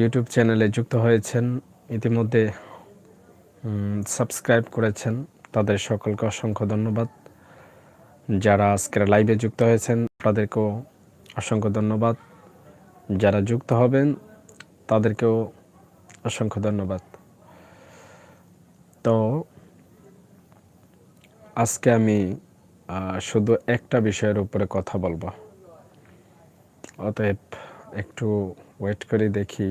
YouTube চ্যানেলে যুক্ত হয়েছেন, ইতিমধ্যে সাবস্ক্রাইব করেছেন, তাদের সকলকে অসংখ্য ধন্যবাদ। যারা আজকের লাইভে যুক্ত হয়েছেন, তাদেরকেও অসংখ্য ধন্যবাদ। যারা যুক্ত হবেন, তাদেরকেও অসংখ্য ধন্যবাদ। তো, আজকে আমি শুধু একটা বিষয়ের উপরে কথা বলব। অতএব, একটু ওয়েট করে দেখি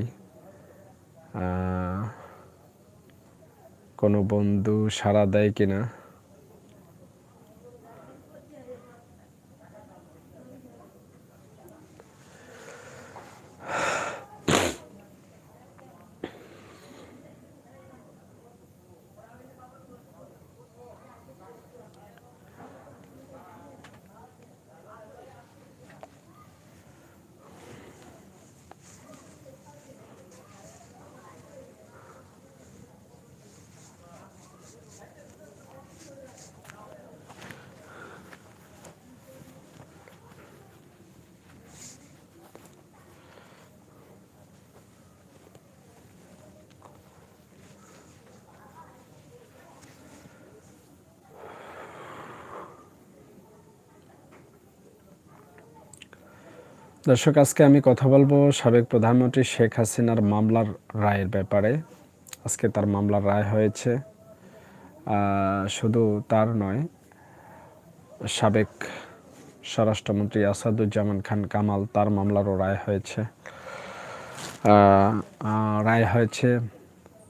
কোনো বন্ধু সাড়া দেয় কিনা? দর্শক, আজকে আমি কথা বলব সাবেক প্রধানমন্ত্রী শেখ হাসিনার মামলার রায়ের ব্যাপারে। আজকে তার মামলার রায় হয়েছে শুধু তার নয়, সাবেক স্বরাষ্ট্রমন্ত্রী আসাদুজ্জামান খান কামাল তার মামলারও রায় হয়েছে। রায় হয়েছে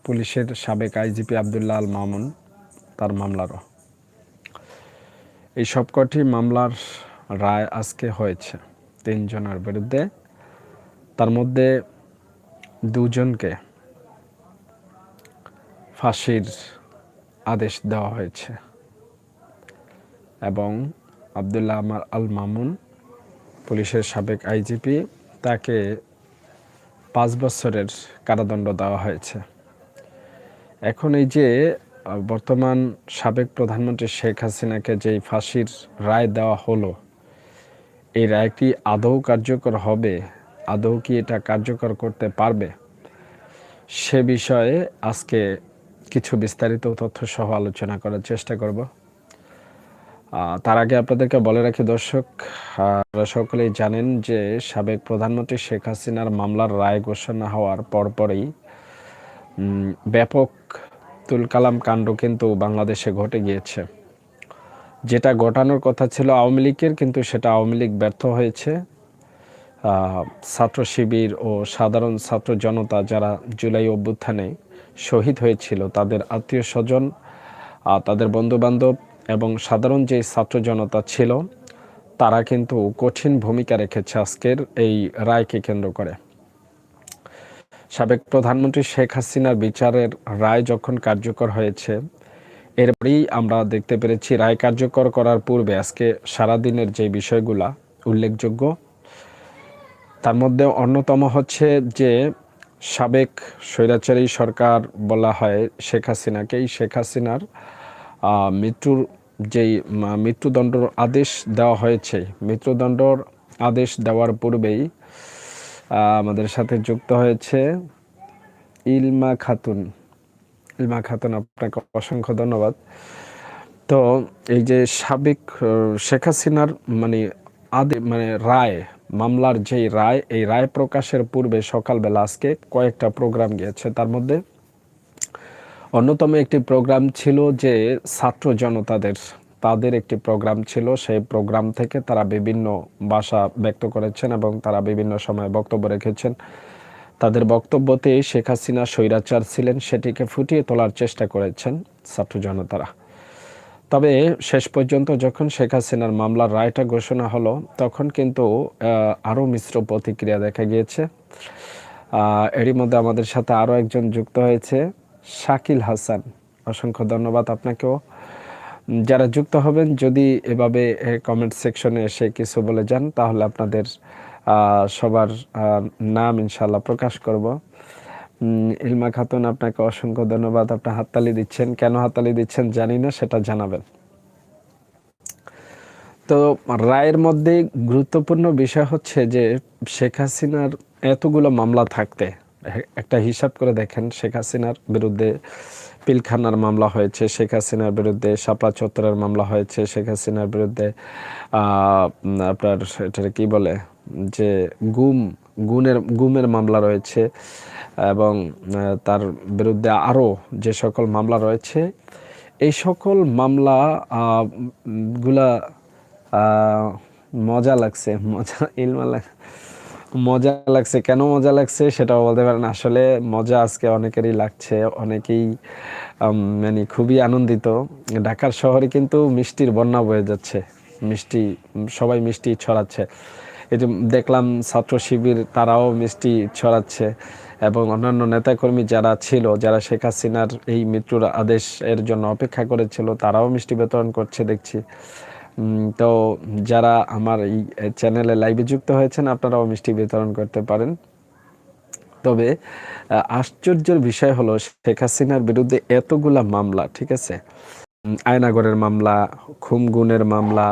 পুলিশের সাবেক আইজিপি আবদুল্লাহ আল মামুন তার মামলারও। এই সবকটি মামলার রায় আজকে হয়েছে। তিনজনের বিরুদ্ধে। তার মধ্যে দুজনকে ফাঁসির আদেশ দেওয়া হয়েছে এবং আবদুল্লাহ আমার আল মামুন, পুলিশের সাবেক আইজিপি, তাকে পাঁচ বছরের কারাদণ্ড দেওয়া হয়েছে। এখন এই যে বর্তমান সাবেক প্রধানমন্ত্রী শেখ হাসিনাকে যেই ফাঁসির রায় দেওয়া হলো এই রায়টি আদৌ কার্যকর হবে? আদৌ কি এটা কার্যকর করতে পারবে? সে বিষয়ে আজকে কিছু বিস্তারিত তথ্য সহ আলোচনা করার চেষ্টা করব। তার আগে আপনাদেরকে বলে রাখি দর্শক সকলেই জানেন যে সাবেক প্রধানমন্ত্রী শেখ হাসিনার মামলার রায় ঘোষণা হওয়ার পরপরই ব্যাপক তুলকালাম কাণ্ড কিন্তু বাংলাদেশে ঘটে গিয়েছে। যেটা ঘটানোর কথা ছিল আওয়ামী লীগের, কিন্তু সেটা আওয়ামী লীগ ব্যর্থ হয়েছে। ছাত্র শিবির ও সাধারণ ছাত্র জনতা যারা জুলাই অভ্যুত্থানে শহীদ হয়েছিল, তাদের আত্মীয় স্বজন তাদের বন্ধুবান্ধব এবং সাধারণ যে ছাত্র জনতা ছিল, তারা কিন্তু কঠিন ভূমিকা রেখেছে আজকের এই রায়কে কেন্দ্র করে। সাবেক প্রধানমন্ত্রী শেখ হাসিনার বিচারের রায় যখন কার্যকর হয়েছে এরপরেই আমরা দেখতে পেরেছি রায় কার্যকর করার পূর্বে আজকে সারাদিনের যে বিষয়গুলা উল্লেখযোগ্য, তার মধ্যে অন্যতম হচ্ছে যে সাবেক স্বৈরাচারী সরকার বলা হয় শেখ হাসিনাকে এই শেখ হাসিনার মৃত্যুর যেই মৃত্যুদণ্ডর আদেশ দেওয়া হয়েছে। মৃত্যুদণ্ডর আদেশ দেওয়ার পূর্বেই আমাদের সাথে যুক্ত হয়েছে ইলমা খাতুন। ইলমা খাতুন, আপনাকে অসংখ্য ধন্যবাদ। তো এই যে সাবেক শেখ হাসিনার মানে আদে মানে রায়, মামলার যেই রায়, এই রায় প্রকাশের পূর্বে সকালবেলা আজকে কয়েকটা প্রোগ্রাম গিয়েছে। তার মধ্যে অন্যতম একটি প্রোগ্রাম ছিল যে ছাত্র জনতাদের, তাদের একটি প্রোগ্রাম ছিল। সেই প্রোগ্রাম থেকে তারা বিভিন্ন ভাষা ব্যক্ত করেছেন এবং তারা বিভিন্ন সময় বক্তব্য রেখেছেন। তাদের বক্তব্যতে শেখ হাসিনা স্বৈরাচার ছিলেন, সেটিকে ফুটিয়ে তোলার চেষ্টা করেছেন ছাত্র জনতারা। তবে শেষ পর্যন্ত যখন শেখ হাসিনার মামলার রায়টা ঘোষণা হলো, তখন কিন্তু আরও মিশ্র প্রতিক্রিয়া দেখা গিয়েছে। এরই মধ্যে আমাদের সাথে আরও একজন যুক্ত হয়েছে, শাকিল হাসান। অসংখ্য ধন্যবাদ আপনাকেও। যারা যুক্ত হবেন, যদি এভাবে কমেন্ট সেকশনে এসে কিছু বলে যান, তাহলে আপনাদের সবার নাম ইনশাল্লাহ প্রকাশ করব। ইলমা খাতুন, আপনাকে অসংখ্য ধন্যবাদ। আপনার হাততালি দিচ্ছেন। কেন হাততালি দিচ্ছেন জানি না, সেটা জানাবেন। তো রায়ের মধ্যে গুরুত্বপূর্ণ বিষয় হচ্ছে যে, শেখ হাসিনার এতগুলো মামলা থাকতে, একটা হিসাব করে দেখেন, শেখ হাসিনার বিরুদ্ধে পিলখানার মামলা হয়েছে, শেখ হাসিনার বিরুদ্ধে শাপলা চত্বরের মামলা হয়েছে, শেখ হাসিনার বিরুদ্ধে আপনার এটা কি বলে যে গুম, গুণের, গুমের মামলা রয়েছে এবং তার বিরুদ্ধে আরও যে সকল মামলা রয়েছে, এই সকল মামলা গুলা মজা লাগছে, মজা, ইলমা মজা লাগছে। কেন মজা লাগছে সেটাও বলতে পারেন। আসলে মজা আজকে অনেকেরই লাগছে, অনেকেই মানে খুবই আনন্দিত। ঢাকার শহরে কিন্তু মিষ্টির বন্যা বয়ে যাচ্ছে, মিষ্টি, সবাই মিষ্টি ছড়াচ্ছে। এই যে দেখলাম ছাত্র শিবির, তারাও মিষ্টি ছড়াচ্ছে এবং অন্যান্য নেতাকর্মী যারা ছিল, যারা শেখ হাসিনার এই মৃত্যুর আদেশ এর জন্য অপেক্ষা করেছিল, তারাও মিষ্টি বিতরণ করছে দেখছি। তো যারা আমার এই চ্যানেলে লাইভে যুক্ত হয়েছেন, আপনারাও মিষ্টি বিতরণ করতে পারেন। তবে আশ্চর্যের বিষয় হলো, শেখ হাসিনার বিরুদ্ধে এতগুলা মামলা, ঠিক আছে? আয়নাগরের মামলা, খুমগুনের মামলা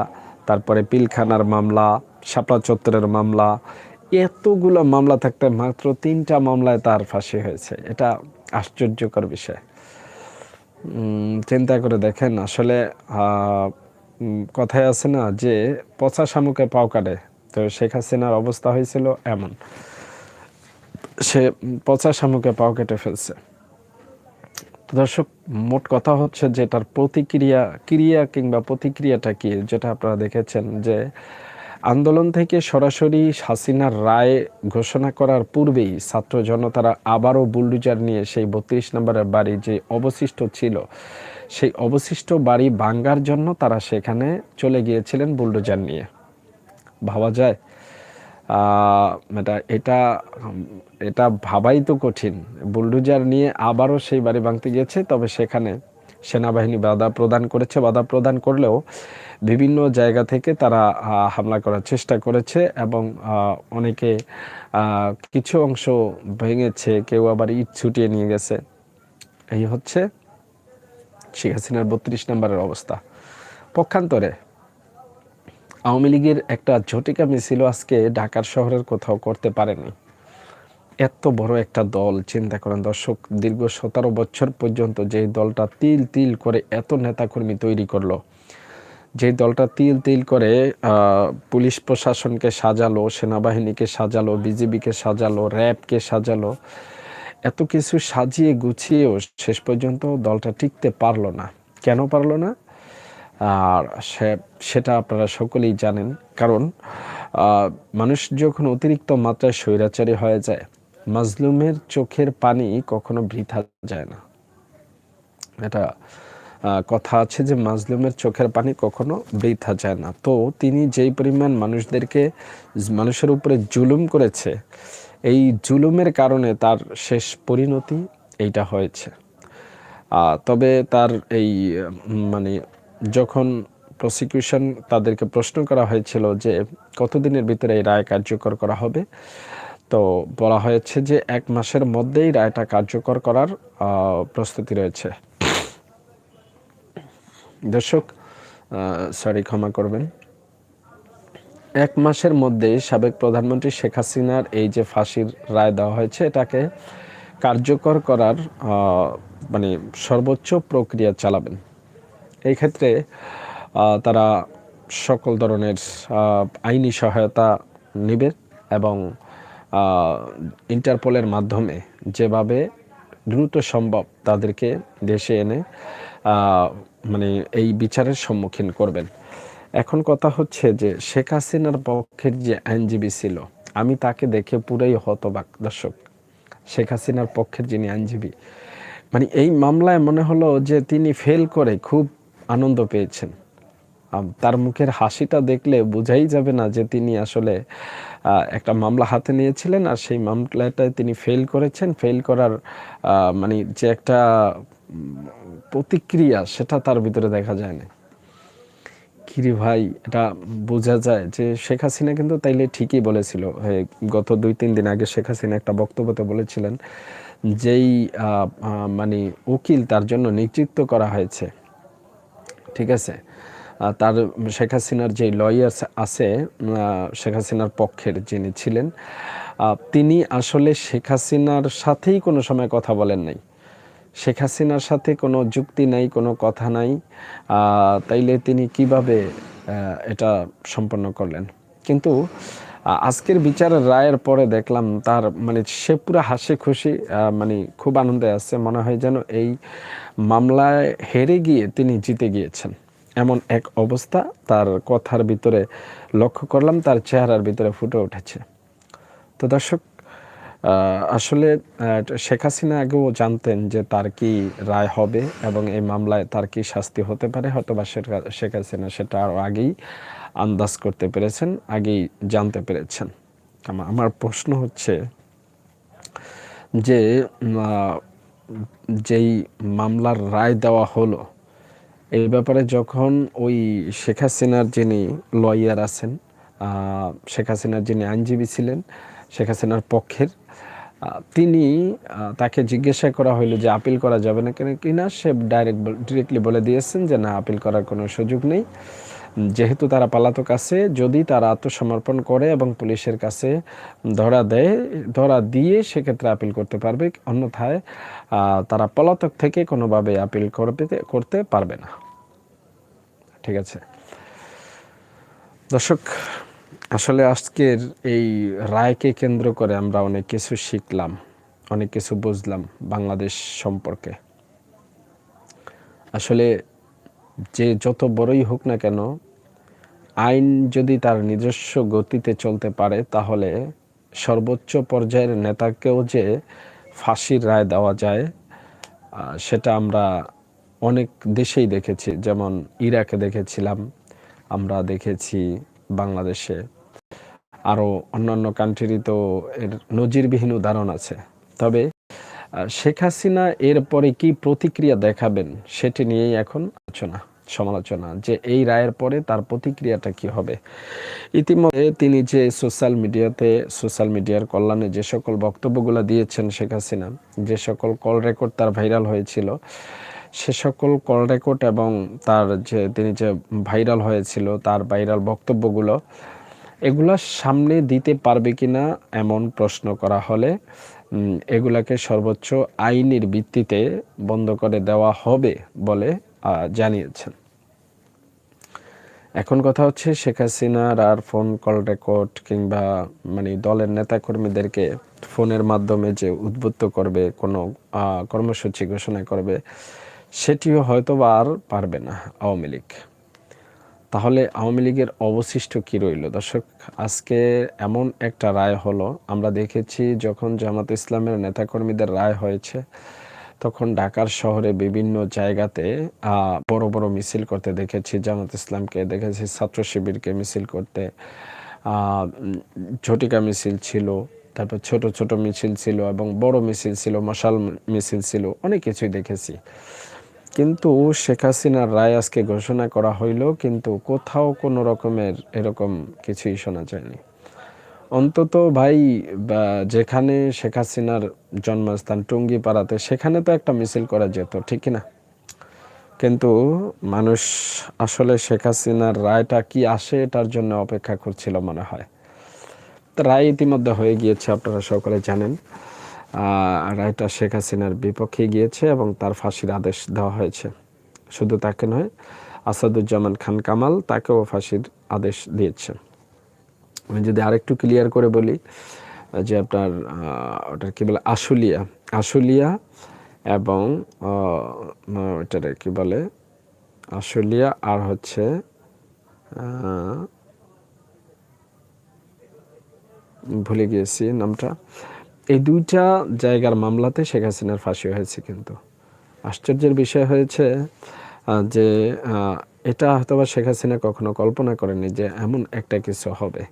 তারপরে পিলখানার মামলা, শাপলা চত্বরের মামলা, এতগুলো মামলা থাকতে মাত্র তিনটা মামলায় তার ফাঁসি হয়েছে। এটা আশ্চর্যকর বিষয়। চিন্তা করে দেখেন, আসলে কথায় আছে না যে, পচা শামুকে পাও কাটে। তো শেখ হাসিনার অবস্থা হয়েছিল এমন। সে পচা শামুকে পাও কেটে ফেলছে। দর্শক, মোট কথা হচ্ছে যে তার প্রতিক্রিয়া, ক্রিয়া কিংবা প্রতিক্রিয়াটা কি, যেটা আপনারা দেখেছেন যে আন্দোলন থেকে সরাসরি হাসিনার রায় ঘোষণা করার পূর্বেই ছাত্র জনতারা আবারও বুলডুজার নিয়ে সেই বত্রিশ নম্বরের বাড়ি যে অবশিষ্ট ছিল, সেই অবশিষ্ট বাড়ি ভাঙ্গার জন্য তারা সেখানে চলে গিয়েছিলেন বুলডোজার নিয়ে। ভাবা যায় এটা এটা এটা ভাবাই তো কঠিন। বুলডোজার নিয়ে আবারও সেই বাড়ি ভাঙতে গিয়েছে, তবে সেখানে সেনাবাহিনী বাধা প্রদান করেছে, বাধা প্রদান করলেও বিভিন্ন জায়গা থেকে তারা হামলা করার চেষ্টা করেছে এবং অনেকে কিছু অংশ ভেঙেছে, কেউ আবার ইট ছুটিয়ে নিয়ে গেছে। এই হচ্ছে শেখ হাসিনার বত্রিশ নম্বরের অবস্থা। পক্ষান্তরে আওয়ামী লীগের একটা ঝটিকা মিছিল আজকে ঢাকার শহরের কোথাও করতে পারেনি। এত বড় একটা দল, চিন্তা করেন দর্শক, দীর্ঘ সতেরো বছর পর্যন্ত যে দলটা তিল তিল করে এত নেতাকর্মী তৈরি করল যে দলটা তিল তিল করে পুলিশ প্রশাসনকে সাজালো, সেনাবাহিনীকে সাজালো, বিজিবিকে সাজালো, র্যাবকে সাজালো, এত কিছু সাজিয়ে গুছিয়েও শেষ পর্যন্ত দলটা টিকতে পারল না। কেন পারল না? আর সেটা আপনারা সকলেই জানেন। কারণ মানুষ যখন অতিরিক্ত মাত্রায় স্বৈরাচারী হয়ে যায়, মাজলুমের চোখের পানি কখনো বৃথা যায় না। এটা কথা আছে যে মাজলুমের চোখের পানি কখনো বৃথা যায় না। তো তিনি যেই পরিমাণ মানুষদেরকে, মানুষের উপরে জুলুম করেছে, এই জুলুমের কারণে তার শেষ পরিণতি এইটা হয়েছে। তবে তার এই মানে যখন প্রসিকিউশন তাদেরকে প্রশ্ন করা হয়েছিল যে কতদিনের ভিতরে এই রায় কার্যকর করা হবে, তো বলা হয়েছে যে এক মাসের মধ্যেই রায়টা কার্যকর করার প্রস্তুতি রয়েছে। দর্শক সরি ক্ষমা করবেন। এক মাসের মধ্যে সাবেক প্রধানমন্ত্রী শেখ হাসিনার এই যে ফাঁসির রায় দেওয়া হয়েছে, এটাকে কার্যকর করার মানে সর্বোচ্চ প্রক্রিয়া চালাবেন। এই ক্ষেত্রে তারা সকল ধরনের আইনি সহায়তা নেবে এবং ইন্টারপোলের মাধ্যমে যেভাবে দ্রুত সম্ভব তাদেরকে দেশে এনে মানে এই বিচারের সম্মুখীন করবেন। এখন কথা হচ্ছে যে, শেখ হাসিনার পক্ষের যে আইনজীবী ছিল, আমি তাকে দেখে পুরাই হতবাক দর্শক। শেখ হাসিনার পক্ষের যিনি আইনজীবী মানে এই মামলায় মনে হলো যে, তিনি ফেল করে খুব আনন্দ পেয়েছেন। তার মুখের হাসিটা দেখলে বোঝাই যাবে না যে তিনি আসলে একটা মামলা হাতে নিয়েছিলেন আর সেই মামলাটায় তিনি ফেল করেছেন। ফেল করার মানে যে একটা প্রতিক্রিয়া সেটা তার ভিতরে দেখা যায় না কিরে ভাই, এটা বোঝা যায় যে শেখ হাসিনা কিন্তু তাইলে ঠিকই বলেছিল। গত দুই তিন দিন আগে শেখ হাসিনা একটা বক্তব্যতে বলেছিলেন, যেই মানে উকিল তার জন্য নিযুক্ত করা হয়েছে। ঠিক আছে? তার শেখ হাসিনার যে লয়ার আছে শেখ হাসিনার পক্ষের যিনি ছিলেন তিনি আসলে শেখ হাসিনার সাথেই কোনো সময় কথা বলেন নাই। শেখ হাসিনার সাথে কোনো যুক্তি নাই, কোনো কথা নাই। তাইলে তিনি কীভাবে এটা সম্পন্ন করলেন? কিন্তু আজকের বিচারের রায়ের পরে দেখলাম তার মানে সে পুরো হাসি খুশি মানে খুব আনন্দে আছে। মনে হয় যেন এই মামলায় হেরে গিয়ে তিনি জিতে গিয়েছেন। এমন এক অবস্থা তার কথার ভিতরে লক্ষ্য করলাম, তার চেহারার ভিতরে ফুটে উঠেছে। তো দর্শক আসলে শেখ হাসিনা আগেও জানতেন যে তার কি রায় হবে এবং এই মামলায় তার কি শাস্তি হতে পারে। হয়তো বা শেখ- হাসিনা সেটা আরও আগেই আন্দাজ করতে পেরেছেন, আগেই জানতে পেরেছেন। আমার প্রশ্ন হচ্ছে যে যেই মামলার রায় দেওয়া হলো, এই ব্যাপারে যখন ওই শেখ হাসিনার যিনি লয়ার আছেন শেখ হাসিনার যিনি আইনজীবী ছিলেন, শেখ হাসিনার পক্ষের তিনি তাকে জিজ্ঞাসা করা হইল যে আপিল করা যাবে না কেন? কিনা সে ডাইরেক্ট ডিরেক্টলি বলে দিয়েছেন যে না, আপিল করার কোনো সুযোগ নেই। যেহেতু তারা পালাতক আছে, যদি তারা আত্মসমর্পণ করে এবং পুলিশের কাছে ধরা দেয়, ধরা দিয়ে সেক্ষেত্রে আপিল করতে পারবে, অন্যথায় তারা পলাতক থেকে কোনোভাবে আপিল করবে, করতে পারবে না। ঠিক আছে। দর্শক, আসলে আজকের এই রায়কে কেন্দ্র করে আমরা অনেক কিছু শিখলাম, অনেক কিছু বুঝলাম বাংলাদেশ সম্পর্কে। আসলে যে যত বড়ই হোক না কেন, আইন যদি তার নিজস্ব গতিতে চলতে পারে, তাহলে সর্বোচ্চ পর্যায়ের নেতাকেও যে ফাঁসির রায় দেওয়া যায় সেটা আমরা অনেক দেশেই দেখেছি। যেমন ইরাকে দেখেছিলাম, আমরা দেখেছি বাংলাদেশে। আরও অন্যান্য কান্ট্রিরই তো এর নজিরবিহীন উদাহরণ আছে। তবে শেখ হাসিনা এরপরে কি প্রতিক্রিয়া দেখাবেন, সেটি নিয়েই এখন আলোচনা। সমালোচনা যে এই রায়ের পরে তার প্রতিক্রিয়াটা কি হবে? ইতিমধ্যে তিনি যে সোশ্যাল মিডিয়াতে, সোশ্যাল মিডিয়ার কল্যাণে যে সকল বক্তব্যগুলো দিয়েছেন শেখ হাসিনা, যে সকল কল রেকর্ড তার ভাইরাল হয়েছিল, সে সকল কল রেকর্ড এবং তার যে, তিনি যে ভাইরাল হয়েছিল, তার ভাইরাল বক্তব্যগুলো, এগুলা সামনে দিতে পারবে কিনা এমন প্রশ্ন করা হলে এগুলাকে সর্বোচ্চ আইনের ভিত্তিতে বন্ধ করে দেওয়া হবে বলে জানিয়েছেন। এখন কথা হচ্ছে, শেখ হাসিনার আর ফোন কল রেকর্ড কিংবা মানে দলের নেতাকর্মীদেরকে ফোনের মাধ্যমে যে উদ্বুদ্ধ করবে, কোনো কর্মসূচি ঘোষণা করবে, সেটিও হয়তো বা আর পারবে না আওয়ামী লীগ। তাহলে আওয়ামী লীগের অবশিষ্ট কি রইল? দর্শক, আজকে এমন একটা রায় হলো, আমরা দেখেছি যখন জামাত ইসলামের নেতাকর্মীদের রায় হয়েছে তখন ঢাকার শহরে বিভিন্ন জায়গাতে বড় বড় মিছিল করতে দেখেছি, জামাত ইসলামকে দেখেছি, ছাত্র শিবিরকে মিছিল করতে। ঝটিকা মিছিল ছিল, তারপর ছোট ছোট মিছিল ছিল এবং বড় মিছিল ছিল, মশাল মিছিল ছিল, অনেক কিছুই দেখেছি। কিন্তু শেখ হাসিনার রায় আজকে ঘোষণা করা হইল কিন্তু কোথাও কোনো রকমের এরকম কিছুই শোনা যায়নি। অন্তত ভাই যেখানে শেখ হাসিনার জন্মস্থান টুঙ্গিপাড়াতে, সেখানে তো একটা মিছিল করা যেত, ঠিক না কিন্তু মানুষ আসলে শেখ হাসিনার রায়টা কি আসে, এটার জন্য অপেক্ষা করছিল মনে হয়। রায় ইতিমধ্যে হয়ে গিয়েছে, আপনারা সকলে জানেন। রায়টা শেখ হাসিনার বিপক্ষে গিয়েছে এবং তার ফাঁসির আদেশ দেওয়া হয়েছে। শুধু তাকে নয়, আসাদুজ্জামান খান কামাল তাকেও ফাঁসির আদেশ দিয়েছে। আমি যদি আরেকটু ক্লিয়ার করে বলি যে আপনার আহ, ওটা কি বলে আশুলিয়া আশুলিয়া এবং ওটারে কি বলে আশুলিয়া আর হচ্ছে ভুলে গিয়েছি নামটা। এই দুইটা জায়গার মামলাতে শেখ হাসিনার ফাঁসি হয়েছে কিন্তু। আশ্চর্যের বিষয় হয়েছে যে এটা হয়তোবা শেখ হাসিনা কখনো কল্পনা করেনি যে এমন একটা কিছু হবে।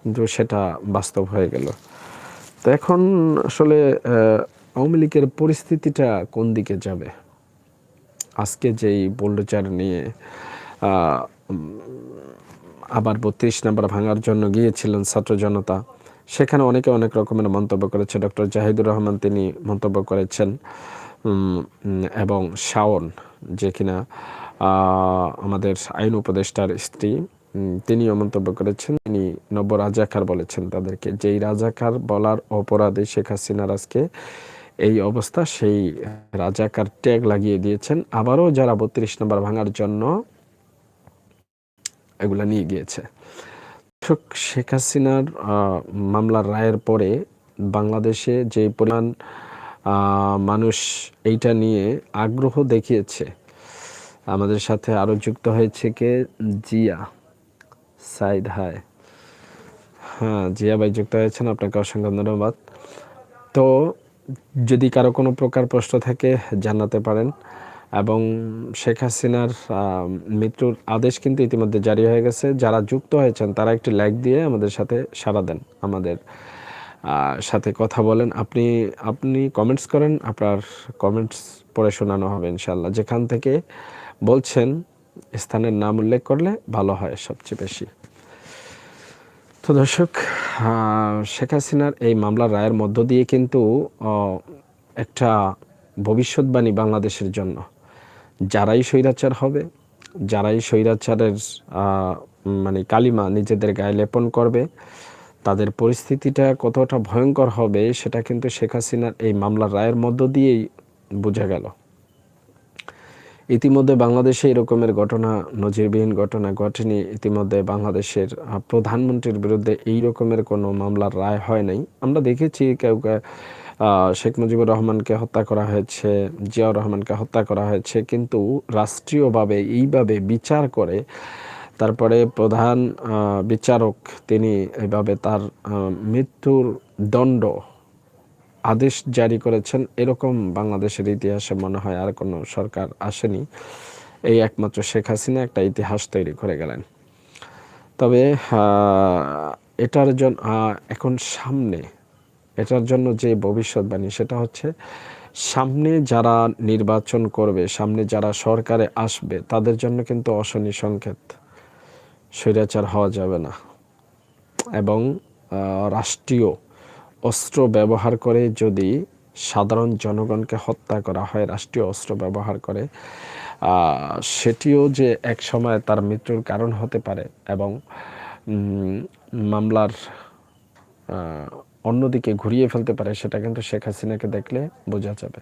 কিন্তু সেটা বাস্তব হয়ে গেল। তো এখন আসলে আওয়ামী লীগের পরিস্থিতিটা কোন দিকে যাবে? আজকে যেই বোল্ডোচার নিয়ে আবার বত্রিশ নাম্বার ভাঙার জন্য গিয়েছিলেন ছাত্র জনতা, সেখানে অনেকে অনেক রকমের মন্তব্য করেছে। ডক্টর জাহিদুর রহমান তিনি মন্তব্য করেছেন এবং শাওন, যে কিনা আমাদের আইন উপদেষ্টার স্ত্রী তিনিও মন্তব্য করেছেন। তিনি নব্য রাজাকার বলেছেন তাদেরকে, যেই রাজাকার বলার অপরাধে শেখ হাসিনার আজকে এই অবস্থা, সেই রাজাকার ট্যাগ লাগিয়ে দিয়েছেন। আবারও যারা বত্রিশ নম্বর ভাঙার জন্য এগুলা নিয়ে গিয়েছে। শেখ হাসিনার মামলার রায়ের পরে বাংলাদেশে যে পরিমাণ মানুষ এইটা নিয়ে আগ্রহ দেখিয়েছে, আমাদের সাথে আরও যুক্ত হয়েছে কে? জিয়া। সাইদ হায় হ্যাঁ জিয়া ভাই যুক্ত হয়েছেন, আপনাকে অসংখ্য ধন্যবাদ। তো যদি কারও কোনো প্রকার প্রশ্ন থাকে, জানাতে পারেন। এবং শেখ হাসিনার মৃত্যুর আদেশ কিন্তু ইতিমধ্যে জারি হয়ে গেছে। যারা যুক্ত হয়েছেন, তারা একটি লাইক দিয়ে আমাদের সাথে সাড়া দেন, আমাদের সাথে কথা বলেন। আপনি আপনি কমেন্টস করেন, আপনার কমেন্টস পড়ে শোনানো হবে ইনশাল্লাহ যেখান থেকে বলছেন স্থানের নাম উল্লেখ করলে ভালো হয় সবচেয়ে বেশি। তো দর্শক শেখ হাসিনার এই মামলার রায়ের মধ্য দিয়ে কিন্তু একটা ভবিষ্যৎবাণী বাংলাদেশের জন্য। যারাই স্বৈরাচার হবে, যারাই স্বৈরাচারের মানে কালিমা নিজেদের গায়ে লেপন করবে, তাদের পরিস্থিতিটা কতটা ভয়ঙ্কর হবে, সেটা কিন্তু শেখ হাসিনার এই মামলার রায়ের মধ্য দিয়েই বোঝা গেল। ইতিমধ্যে বাংলাদেশে এরকমের ঘটনা, নজিরবিহীন ঘটনা ঘটেনি। ইতিমধ্যে বাংলাদেশের প্রধানমন্ত্রীর বিরুদ্ধে এই রকমের কোনো মামলার রায় হয় নাই। আমরা দেখেছি কেউ শেখ মুজিবুর রহমানকে হত্যা করা হয়েছে, জিয়াউর রহমানকে হত্যা করা হয়েছে, কিন্তু রাষ্ট্রীয়ভাবে এইভাবে বিচার করে, তারপরে প্রধান বিচারক তিনি এইভাবে তার মৃত্যুর দণ্ড আদেশ জারি করেছেন, এরকম বাংলাদেশের ইতিহাসে মনে হয় আর কোনো সরকার আসেনি। এই একমাত্র শেখ হাসিনা একটা ইতিহাস তৈরি করে গেলেন। তবে এটার জন্য এখন সামনে, এটার জন্য যে ভবিষ্যৎবাণী, সেটা হচ্ছে সামনে যারা নির্বাচন করবে, সামনে যারা সরকারে আসবে, তাদের জন্য কিন্তু অশনি সংকেত। স্বৈরাচার হওয়া যাবে না। এবং রাষ্ট্রীয় অস্ত্র ব্যবহার করে যদি সাধারণ জনগণকে হত্যা করা হয়, রাষ্ট্রীয় অস্ত্র ব্যবহার করে সেটিও যে এক সময় তার মৃত্যুর কারণ হতে পারে এবং মামলার অন্যদিকে ঘুরিয়ে ফেলতে পারে, সেটা কিন্তু শেখ হাসিনাকে দেখলে বোঝা যাবে।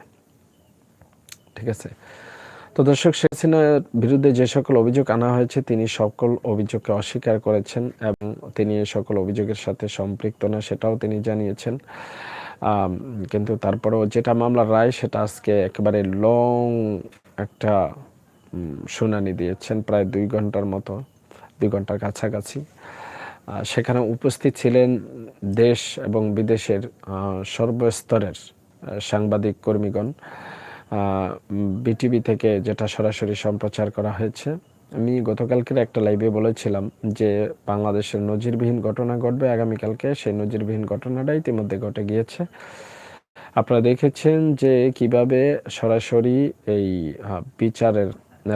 ঠিক আছে? তো দর্শক শেখ হাসিনার বিরুদ্ধে যে সকল অভিযোগ আনা হয়েছে, তিনি সকল অভিযোগকে অস্বীকার করেছেন এবং তিনি সকল অভিযোগের সাথে সম্পৃক্ত না, সেটাও তিনি জানিয়েছেন। কিন্তু তারপরেও যেটা মামলার রায়, সেটা আজকে একেবারে লং একটা শুনানি দিয়েছেন, প্রায় দুই ঘণ্টার মতো, দুই ঘণ্টার কাছাকাছি। সেখানে উপস্থিত ছিলেন দেশ এবং বিদেশের সর্বস্তরের সাংবাদিক কর্মীগণ। বিটিভি থেকে যেটা সরাসরি সম্প্রচার করা হয়েছে। আমি গতকালকের একটা লাইভে বলেছিলাম যে, বাংলাদেশের নজিরবিহীন ঘটনা ঘটবে, আগামীকালকে সেই নজিরবিহীন ঘটনাটা ইতিমধ্যে ঘটে গিয়েছে। আপনারা দেখেছেন যে, কীভাবে সরাসরি এই বিচারের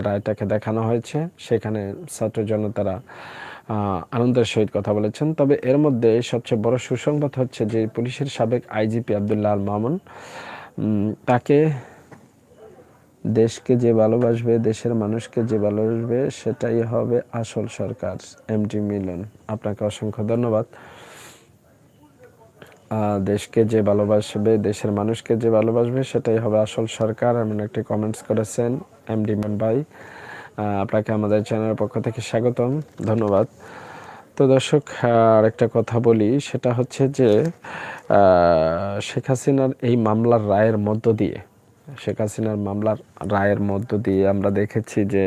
রায়টাকে দেখানো হয়েছে। সেখানে ছাত্র জনতারা আনন্দের সহিত কথা বলেছেন। তবে এর মধ্যে সবচেয়ে বড় সুসংবাদ হচ্ছে যে, পুলিশের সাবেক আইজিপি আবদুল্লাহ আল মামুন তাকে দেশকে যে ভালোবাসবে, দেশের মানুষকে যে ভালোবাসবে, সেটাই হবে আসল সরকার এমটি মিলন। আপনাকে অসংখ্য ধন্যবাদ। দেশকে যে ভালোবাসবে, দেশের মানুষকে যে ভালোবাসবে, সেটাই হবে আসল সরকার, এমন একটি কমেন্টস করেছেন এমডি মান ভাই। আপনাকে আমাদের চ্যানেলের পক্ষ থেকে স্বাগতম, ধন্যবাদ। তো দর্শক আর একটা কথা বলি, সেটা হচ্ছে যে শেখ হাসিনার এই মামলার রায়ের মধ্য দিয়ে শেখ হাসিনার মামলার রায়ের মধ্য দিয়ে আমরা দেখেছি যে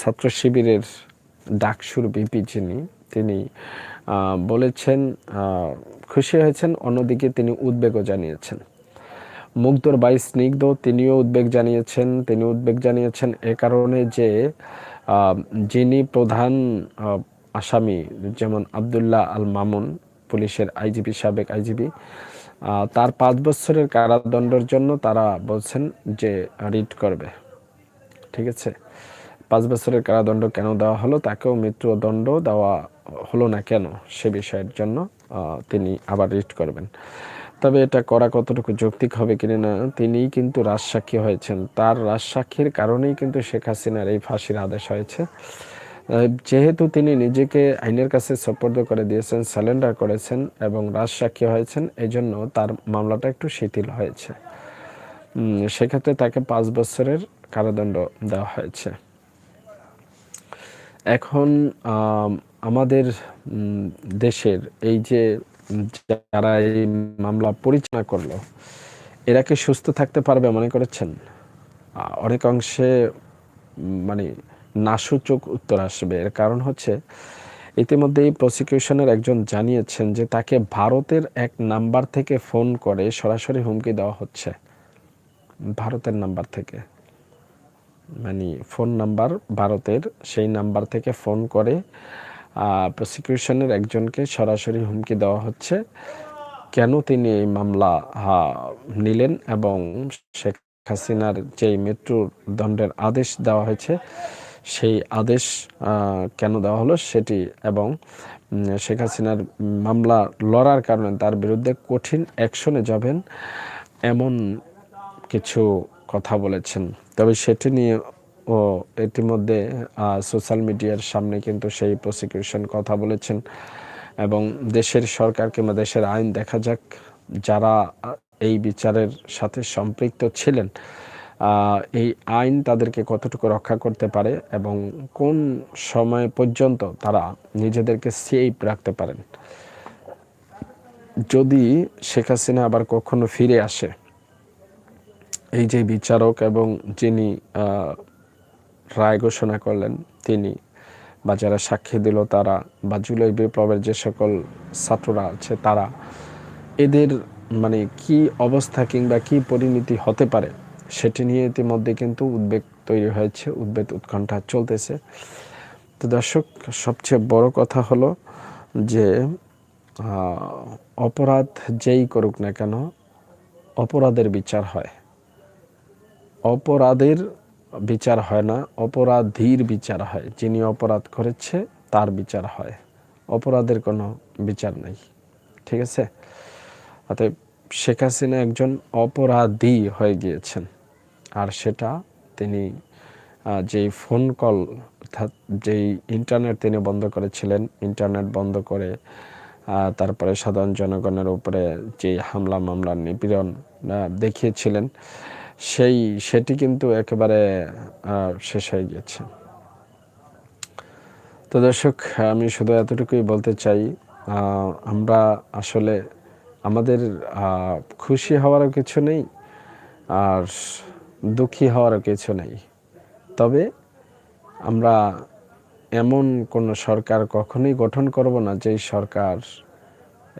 ছাত্র শিবিরের ডাকসুর বিপি যিনি, তিনি বলেছেন খুশি হয়েছেন, অন্যদিকে তিনি উদ্বেগও জানিয়েছেন। মুগ্ধর বাই স্নিগ্ধ, তিনিও উদ্বেগ জানিয়েছেন, তিনি উদ্বেগ জানিয়েছেন এ কারণে যে যিনি প্রধান আসামি, যেমন আবদুল্লাহ আল মামুন পুলিশের আইজিপি, সাবেক আইজিপি তার পাঁচ বছরের কারাদণ্ডের জন্য তারা বলছেন যে রিট করবে। ঠিক আছে? পাঁচ বছরের কারাদণ্ড কেন দেওয়া হলো? তাকেও মৃত্যুদণ্ড দেওয়া হলো না কেন সে বিষয়ের জন্য তিনি আবার রিট করবেন। তবে এটা করা কতটুকু যৌক্তিক হবে কিনা না, তিনিই কিন্তু রাজসাক্ষী হয়েছেন। তার রাজসাক্ষীর কারণেই কিন্তু শেখ হাসিনার এই ফাঁসির আদেশ হয়েছে। যেহেতু তিনি নিজেকে আইনের কাছে সপর্দ করে দিয়েছেন সারেন্ডার করেছেন এবং রাজসাক্ষী হয়েছেন, এজন্য তার মামলাটা একটু শিথিল হয়েছে। সেক্ষেত্রে তাকে পাঁচ বছরের কারাদণ্ড দেওয়া হয়েছে। এখন আমাদের দেশের এই যে যারা এই মামলা পরিচালনা করল, এরা কি সুস্থ থাকতে পারবে মনে করেছেন? অনেক অংশে মানে নাসূচক উত্তর আসবে। এর কারণ হচ্ছে ইতিমধ্যে এই প্রসিকিউশনের একজন জানিয়েছেন যে তাকে ভারতের এক নাম্বার থেকে ফোন করে সরাসরি হুমকি দেওয়া হচ্ছে। ভারতের নাম্বার থেকে। মানে ফোন নাম্বার, ভারতের সেই নাম্বার থেকে ফোন করে প্রসিকিউশনের একজনকে সরাসরি হুমকি দেওয়া হচ্ছে। কেন তিনি এই মামলা নিলেন এবং শেখ হাসিনার যেই মৃত্যুর দণ্ডের আদেশ দেওয়া হয়েছে সেই আদেশ কেন দেওয়া হলো সেটি এবং শেখ হাসিনার মামলা লড়ার কারণে তার বিরুদ্ধে কঠিন অ্যাকশনে যাবেন এমন কিছু কথা বলেছেন। তবে সেটি নিয়ে ও ইতিমধ্যে সোশ্যাল মিডিয়ার সামনে কিন্তু সেই প্রসিকিউশন কথা বলেছেন এবং দেশের সরকার কিংবা দেশের আইন দেখা যাক যারা এই বিচারের সাথে সম্পৃক্ত ছিলেন এই আইন তাদেরকে কতটুকু রক্ষা করতে পারে এবং কোন সময় পর্যন্ত তারা নিজেদেরকে সেফ রাখতে পারেন? যদি শেখ হাসিনা আবার কখনো ফিরে আসে, এই যে বিচারক এবং যিনি রায় ঘোষণা করলেন, তিনি বা যারা সাক্ষী দিল তারা বা জুলাই বিপ্লবের যে সকল ছাত্ররা আছে তারা, এদের মানে কি অবস্থা কিংবা কি পরিণতি হতে পারে? সেটি নিয়ে ইতিমধ্যে কিন্তু উদ্বেগ তৈরি হয়েছে, উদ্বেগ উৎকণ্ঠা চলতেছে। তো দর্শক, সবচেয়ে বড় কথা হলো যে অপরাধ যেই করুক না কেন, অপরাধের বিচার হয়। অপরাধের বিচার হয় না, অপরাধীর বিচার হয়। যিনি অপরাধ করেছে, তার বিচার হয়। অপরাধের কোনো বিচার নেই। ঠিক আছে? অতএব শেখ হাসিনা একজন অপরাধী হয়ে গিয়েছেন। আর সেটা তিনি যেই ফোন কল অর্থাৎ যেই ইন্টারনেট তিনি বন্ধ করেছিলেন ইন্টারনেট বন্ধ করে তারপরে সাধারণ জনগণের উপরে যে হামলা মামলার নিপীড়ন দেখিয়েছিলেন, সেই, সেটি কিন্তু একেবারে শেষ হয়ে গিয়েছে তো দর্শক, আমি শুধু এতটুকুই বলতে চাই আমরা আসলে আমাদের খুশি হওয়ারও কিছু নেই, আর দুঃখী হওয়ারও কিছু নেই। তবে আমরা এমন কোনো সরকার কখনোই গঠন করব না যেই সরকার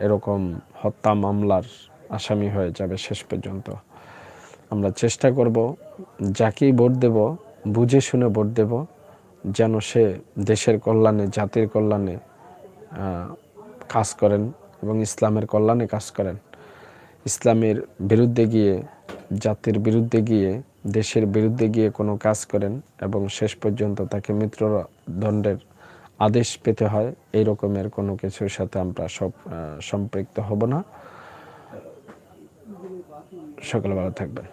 এরকম হত্যা মামলার আসামি হয়ে যাবে শেষ পর্যন্ত। আমরা চেষ্টা করব যাকেই ভোট দেব, বুঝে শুনে ভোট দেব, যেন সে দেশের কল্যাণে, জাতির কল্যাণে কাজ করেন এবং ইসলামের কল্যাণে কাজ করেন। ইসলামের বিরুদ্ধে গিয়ে, জাতির বিরুদ্ধে গিয়ে দেশের বিরুদ্ধে গিয়ে কোনো কাজ করেন এবং শেষ পর্যন্ত তাকে মৃত্যুদণ্ডের আদেশ পেতে হয়, এই রকমের কোনো কিছুর সাথে আমরা সব সম্পৃক্ত হব না। সকলে ভালো থাকবেন।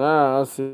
না আছে